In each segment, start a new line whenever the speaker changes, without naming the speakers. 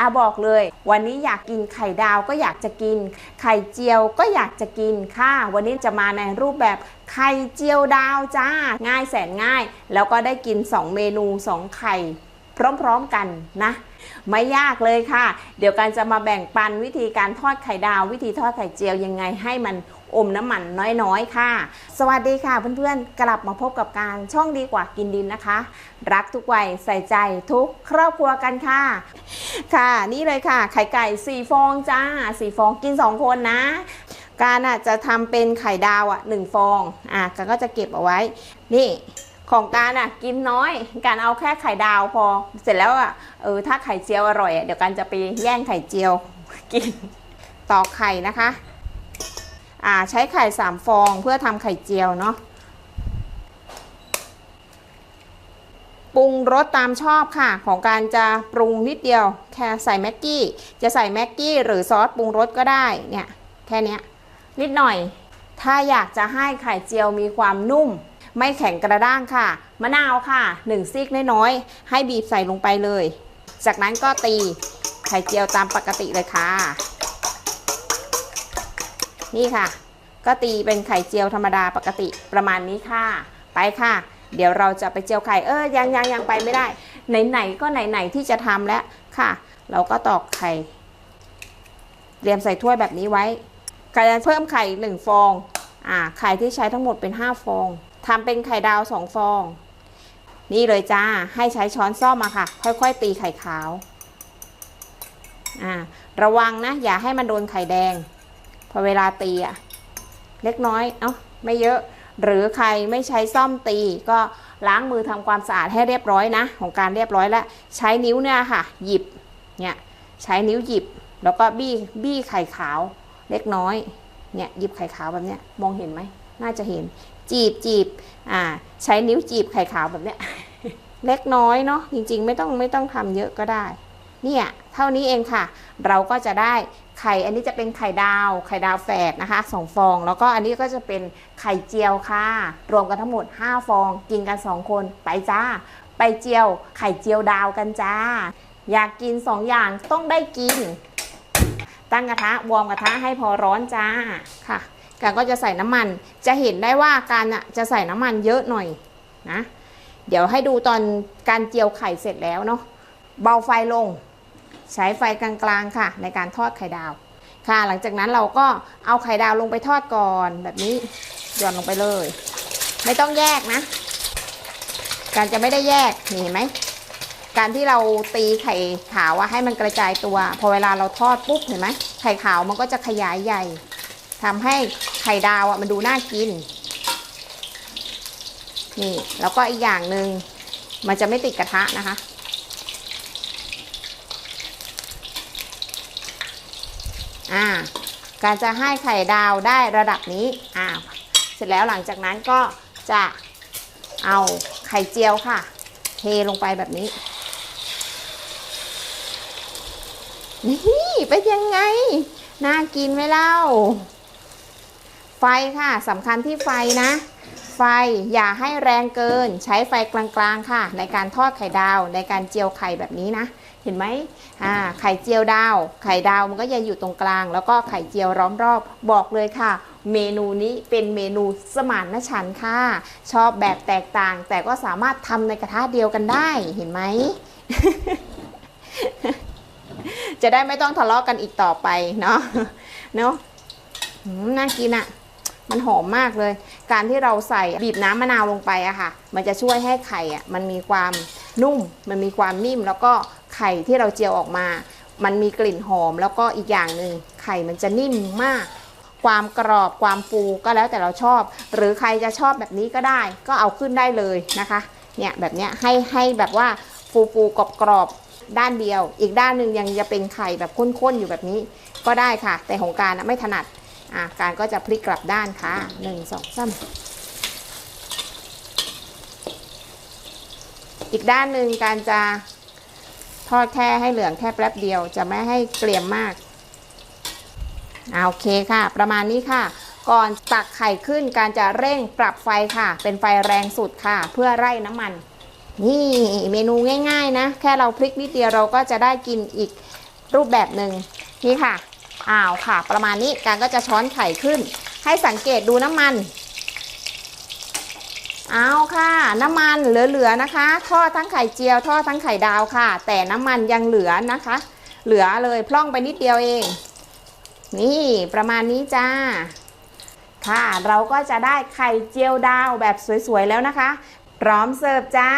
อาบอกเลย วันนี้อยากกินไข่ดาวก็อยากจะกิน ไข่เจียวก็อยากจะกินค่ะ วันนี้จะมาในรูปแบบไข่เจียวดาวจ้า ง่ายแสนง่าย แล้วก็ได้กิน 2 เมนู 2 ไข่พร้อมๆกันนะ ไม่ยากเลยค่ะ เดี๋ยวกันจะมาแบ่งปันวิธีการทอดไข่ดาว วิธีทอดไข่เจียวยังไงให้มัน อมน้ำมันน้อยๆค่ะ สวัสดีค่ะเพื่อนๆ กลับมาพบกับการช่องดีกว่ากินดินนะคะ รักทุกวัยใส่ใจทุกครอบครัวกันค่ะ ค่ะ นี่เลยค่ะ ไข่ไก่สี่ฟองจ้าสี่ฟองกินสองคนนะการอะจะทำเป็นไข่ดาวอะหนึ่งฟองอะการก็จะเก็บเอาไว้ นี่ของการอะกินน้อย การเอาแค่ไข่ดาวพอ เสร็จแล้วอะเออถ้าไข่เจียวอร่อยอะเดี๋ยวการจะไปแย่งไข่เจียวกินตอกไข่นะคะ อ่าใช้ไข่สามฟองเพื่อทำไข่เจียวเนาะปรุงรสตามชอบค่ะ ของการจะปรุงนิดเดียว แค่ใส่แม็กกี้ จะใส่แม็กกี้หรือซอสปรุงรสก็ได้เนี่ยแค่นี้นิดหน่อย ถ้าอยากจะให้ไข่เจียวมีความนุ่ม ไม่แข็งกระด้างค่ะ มะนาวค่ะ1ซีกน้อยๆให้บีบใส่ลงไปเลย จากนั้นก็ตีไข่เจียวตามปกติเลยค่ะ นี่ค่ะ ก็ตีเป็นไข่เจียวธรรมดาปกติประมาณนี้ค่ะ ไปค่ะ เดี๋ยวเราจะไปเจียวไข่เออยังยังยังไปไม่ได้ ไหนๆก็ไหนๆที่จะทำแล้วค่ะ เราก็ตอกไข่เตรียมใส่ถ้วยแบบนี้ไว้การเพิ่มไข่หนึ่งฟองอ่าไข่ที่ใช้ทั้งหมดเป็นห้าฟองทำเป็นไข่ดาวสองฟอง นี่เลยจ้า ให้ใช้ช้อนซ่อมมาค่ะ ค่อยๆ ตีไข่ขาวอ่าระวังนะ อย่าให้มันโดนไข่แดง พอเวลาตีอะเล็กน้อย เอ้าไม่เยอะ หรือใครไม่ใช้ซ่อมตีก็ล้างมือทำความสะอาดให้เรียบร้อยนะ ของการเรียบร้อยแล้ว ใช้นิ้วเนี่ยค่ะ หยิบ เนี่ย ใช้นิ้วหยิบ แล้วก็บี้ บี้ไข่ขาว เล็กน้อย เนี่ยหยิบไข่ขาวแบบเนี้ย มองเห็นไหม น่าจะเห็น จีบจีบ อ่า ใช้นิ้วจีบไข่ขาวแบบเนี้ย เล็กน้อยเนาะ จริง ๆ ไม่ต้องไม่ต้องทำเยอะก็ได้ เนี่ย เท่านี้เองค่ะ เราก็จะได้ ไข่อันนี้จะเป็นไข่ดาว ไข่ดาวแฝดนะคะสองฟอง แล้วก็อันนี้ก็จะเป็นไข่เจียวค่ะ รวมกันทั้งหมด 5 ฟอง กินกัน 2 คนไปจ้า ไปเจียว ไข่เจียวดาวกันจ้า อยากกิน 2 อย่างต้องได้กิน ตั้งกระทะวอร์มกระทะให้พอร้อนจ้าค่ะการก็จะใส่น้ำมัน จะเห็นได้ว่าการจะใส่น้ำมันเยอะหน่อยนะ เดี๋ยวให้ดูตอนการเจียวไข่เสร็จแล้วเนาะ เบาไฟลง ใช้ไฟกลางๆค่ะ ในการทอดไข่ดาว ค่ะ หลังจากนั้นเราก็เอาไข่ดาวลงไปทอดก่อนแบบนี้หย่อนลงไปเลย ไม่ต้องแยกนะ การจะไม่ได้แยกเห็นไหมการที่เราตีไข่ขาวอะให้มันกระจายตัว พอเวลาเราทอดปุ๊บเห็นไหมไข่ขาวมันก็จะขยายใหญ่ทำให้ไข่ดาวอะมันดูน่ากิน นี่ แล้วก็อีกอย่างหนึ่งมันจะไม่ติดกระทะนะคะ อ่าการจะให้ไข่ดาวได้ระดับนี้อ่าเสร็จแล้วหลังจากนั้นก็จะเอาไข่เจียวค่ะ เทลงไปแบบนี้ นี่เป็นยังไง น่ากินไหมเล่า ไฟค่ะสำคัญที่ไฟนะ ไฟอย่าให้แรงเกิน ใช้ไฟกลางๆค่ะ ในการทอดไข่ดาวในการเจียวไข่แบบนี้นะ เห็นไหมอ่าไข่เจียวดาว ไข่ดาวมันก็จะอยู่ตรงกลาง แล้วก็ไข่เจียวล้อมรอบบอกเลยค่ะ เมนูนี้เป็นเมนูสมานฉันท์ค่ะ ชอบแบบแตกต่าง แต่ก็สามารถทำในกระทะเดียวกันได้เห็นไหมจะได้ไม่ต้องทะเลาะกันอีกต่อไปเนาะเนาะน่ากินอะ่ะ มันหอมมากเลย การที่เราใส่บีบน้ำมะนาวลงไปอะค่ะ มันจะช่วยให้ไข่อะมันมีความนุ่ม มันมีความนิ่ม แล้วก็ไข่ที่เราเจียวออกมา มันมีกลิ่นหอม แล้วก็อีกอย่างหนึ่งไข่มันจะนิ่มมาก ความกรอบความฟูก็แล้วแต่เราชอบ หรือใครจะชอบแบบนี้ก็ได้ ก็เอาขึ้นได้เลยนะคะ เนี่ยแบบเนี้ยให้ให้แบบว่าฟูฟูกรอบกรอบด้านเดียว อีกด้านหนึ่งยังจะเป็นไข่แบบข้นๆอยู่แบบนี้ก็ได้ค่ะ แต่ของการนะไม่ถนัด อะการก็จะพลิกกลับด้านค่ะหนึ่งสองสามอีกด้านหนึ่งการจะทอดแค่ให้เหลืองแค่แป๊บเดียวจะไม่ให้เกรียมมากอ่าโอเคค่ะ ประมาณนี้ค่ะ ก่อนตักไข่ขึ้นการจะเร่งปรับไฟค่ะ เป็นไฟแรงสุดค่ะ เพื่อไล่น้ำมัน นี่เมนูง่าย ๆ นะ แค่เราพลิกนิดเดียวเราก็จะได้กินอีกรูปแบบหนึ่งนี่ค่ะ อ้าวค่ะ ประมาณนี้การก็จะช้อนไข่ขึ้น ให้สังเกตดูน้ำมัน เอาค่ะ น้ำมันเหลือๆนะคะ ทอดทั้งไข่เจียวทอดทั้งไข่ดาวค่ะ แต่น้ำมันยังเหลือนะคะ เหลือเลยพร่องไปนิดเดียวเอง นี่ประมาณนี้จ้าค่ะเราก็จะได้ไข่เจียวดาวแบบสวยๆแล้วนะคะ พร้อมเสิร์ฟจ้า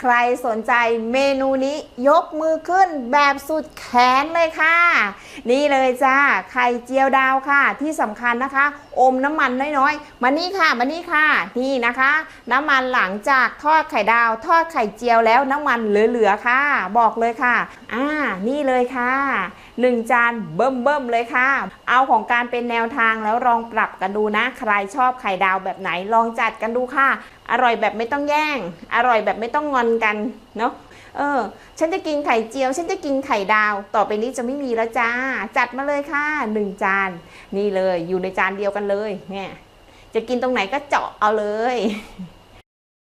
ใครสนใจเมนูนี้ยกมือขึ้นแบบสุดแขนเลยค่ะ นี่เลยจ้า ไข่เจียวดาวค่ะ ที่สำคัญนะคะ อมน้ำมันน้อยๆ มานี่ค่ะมานี่ค่ะ นี่นะคะ น้ำมันหลังจากทอดไข่ดาว ทอดไข่เจียวแล้วน้ำมันเหลือๆค่ะ บอกเลยค่ะ อ่า นี่เลยค่ะ หนึ่งจานเบิ่มเบิ่มเลยค่ะ เอาของการเป็นแนวทางแล้วลองปรับกันดูนะ ใครชอบไข่ดาวแบบไหนลองจัดกันดูค่ะ อร่อยแบบไม่ต้องแย่ง อร่อยแบบไม่ต้องงอนกันเนาะเออ ฉันจะกินไข่เจียว ฉันจะกินไข่ดาว ต่อไปนี้จะไม่มีแล้วจ้า จัดมาเลยค่ะหนึ่งจาน นี่เลย อยู่ในจานเดียวกันเลย เนี่ย จะกินตรงไหนก็เจาะเอาเลย